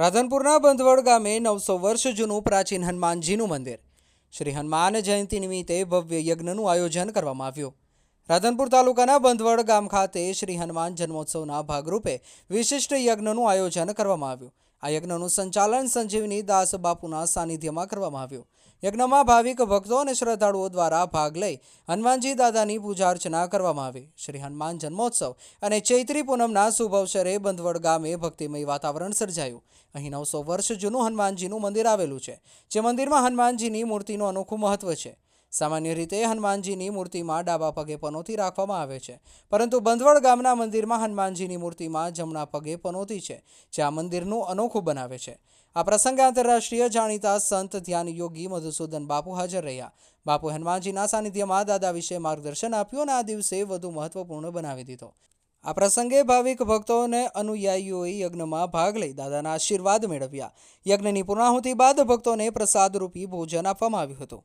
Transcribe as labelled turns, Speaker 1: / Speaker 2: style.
Speaker 1: રાધનપુરના બંધવડ ગામે નવસો વર્ષ જૂનું પ્રાચીન હનુમાનજીનું મંદિર. શ્રી હનુમાન જયંતિ નિમિત્તે ભવ્ય યજ્ઞનું આયોજન કરવામાં આવ્યું. રાધનપુર તાલુકાના બંધવડ ગામ ખાતે શ્રી હનુમાન જન્મોત્સવના ભાગરૂપે વિશિષ્ટ યજ્ઞનું આયોજન કરવામાં આવ્યું. આ યજ્ઞનું સંચાલન સંજીવની દાસ બાપુના સાનિધ્યમાં કરવામાં આવ્યું. યજ્ઞમાં ભાવિક ભક્તો અને શ્રદ્ધાળુઓ દ્વારા ભાગ લઈ હનુમાનજી દાદાની પૂજા અર્ચના કરવામાં આવી. શ્રી હનુમાન જન્મોત્સવ અને ચૈત્રી પૂનમના શુભ અવસરે બંધવડ ગામે ભક્તિમય વાતાવરણ સર્જાયું. અહીં નવસો વર્ષ જૂનું હનુમાનજીનું મંદિર આવેલું છે, જે મંદિરમાં હનુમાનજીની મૂર્તિનું અનોખું મહત્વ છે. સામાન્ય રીતે હનુમાનજીની મૂર્તિમાં ડાબા પગે પનોતી રાખવામાં આવે છે. પરંતુ બંધવડ ગામના મંદિરમાં હનુમાનજીની મૂર્તિમાં જમણા પગે પનોતી છે, જે આ મંદિરનું અનોખું બનાવે છે. આ પ્રસંગે આંતરરાષ્ટ્રીય જાણીતા સંત ધ્યાન યોગી મધુસૂદન બાપુ હાજર રહ્યા. બાપુ હનુમાનજીના સાનિધ્યમાં દાદા વિશે માર્ગદર્શન આપ્યું અને આ દિવસે વધુ મહત્વપૂર્ણ બનાવી દીધો. આ પ્રસંગે ભાવિક ભક્તો અને અનુયાયીઓએ યજ્ઞમાં ભાગ લઈ દાદાના આશીર્વાદ મેળવ્યા. યજ્ઞની પૂર્ણાહુતિ બાદ ભક્તોને પ્રસાદરૂપી ભોજન આપવામાં આવ્યું હતું.